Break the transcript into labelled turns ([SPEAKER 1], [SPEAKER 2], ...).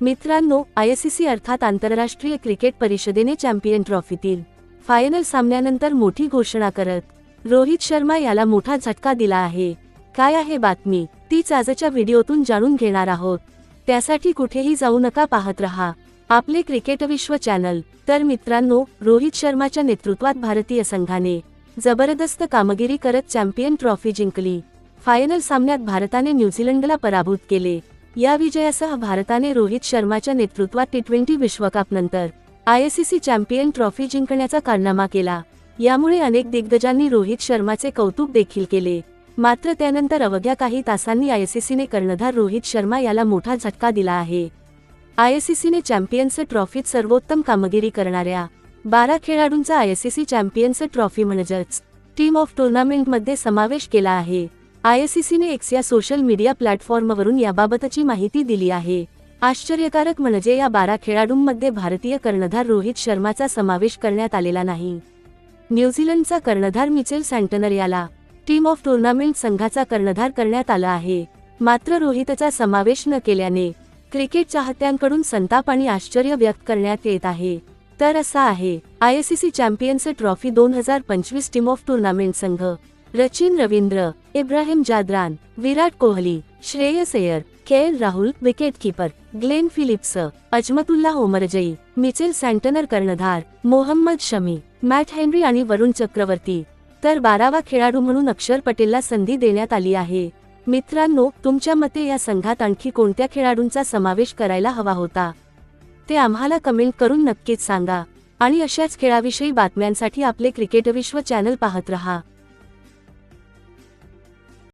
[SPEAKER 1] मित्रांनो आयसीसी अर्थात आंतरराष्ट्रीय क्रिकेट परिषदेने चॅम्पियन ट्रॉफीतील फायनल सामन्यानंतर मोठी घोषणा करत रोहित शर्मा याला मोठा झटका दिला आहे. काय आहे बातमी? तीच आजच्या व्हिडिओतून जाणून घेणार आहोत. त्यासाठी कुठेही जाऊ नका पाहत रहा. आपले क्रिकेट विश्व चॅनल. तर मित्रांनो रोहित शर्माच्या नेतृत्वात भारतीय संघाने जबरदस्त कामगिरी करत चॅम्पियन ट्रॉफी जिंकली. फायनल सामन्यात भारताने न्यूझीलंडला पराभूत केले. या विजयासह भारताने रोहित शर्माच्या नेतृत्वात टी ट्वेंटी विश्वकपनंतर आयसीसी चॅम्पियन ट्रॉफी जिंकण्याचा कारनामा केला. यामुळे अनेक दिग्गजांनी रोहित शर्माचे कौतुक देखील केले. मात्र त्यानंतर अवघ्या काही तासांनी आयसीसीने कर्णधार रोहित शर्मा याला मोठा झटका दिला आहे. आयसीसीने चॅम्पियन्स ट्रॉफीत सर्वोत्तम कामगिरी करणाऱ्या बारा खेळाडूंचा आयसीसी चॅम्पियन्स ट्रॉफी म्हणजेच टीम ऑफ टुर्नामेंटमध्ये समावेश केला आहे. आयसीसीने एक्स या सोशल मीडिया प्लॅटफॉर्मवरून याबाबतची माहिती दिली आहे. आश्चर्यकारक म्हणजे या बारा खेळाडूंमध्ये भारतीय कर्णधार रोहित शर्माचा समावेश करण्यात आलेला नाही. न्यूझीलंडचा कर्णधार मिचेल सँटनर याला टीम ऑफ टुर्नामेंट संघाचा कर्णधार करण्यात आला आहे. मात्र रोहितचा समावेश न केल्याने क्रिकेट चाहत्यांकडून संताप आणि आश्चर्य व्यक्त करण्यात येत आहे. तर असा आहे आयसीसी चॅम्पियन्स ट्रॉफी दोन हजार पंचवीस टीम ऑफ टुर्नामेंट संघ. Rachin Ravindra Ibrahim Zadran Virat Kohli Shreyas Iyer K L Rahul wicket keeper Glenn Phillips Azmatullah Omarzai Mitchell Santner कर्णधार मोहम्मद शमी मॅट हेनरी आणि वरुण चक्रवर्ती. तर बारावा खेळाडू म्हणून अक्षर पटेलला संधी देण्यात आली आहे. मित्रांनो तुमच्या मते या संघात आणखी कोणत्या खेळाडूंचा समावेश करायला हवा होता? ते आम्हाला कमेंट करून नक्कीच सांगा. आणि अशाच खेळाविषयी बातम्यांसाठी आपले क्रिकेट विश्व चॅनल पाहत रहा.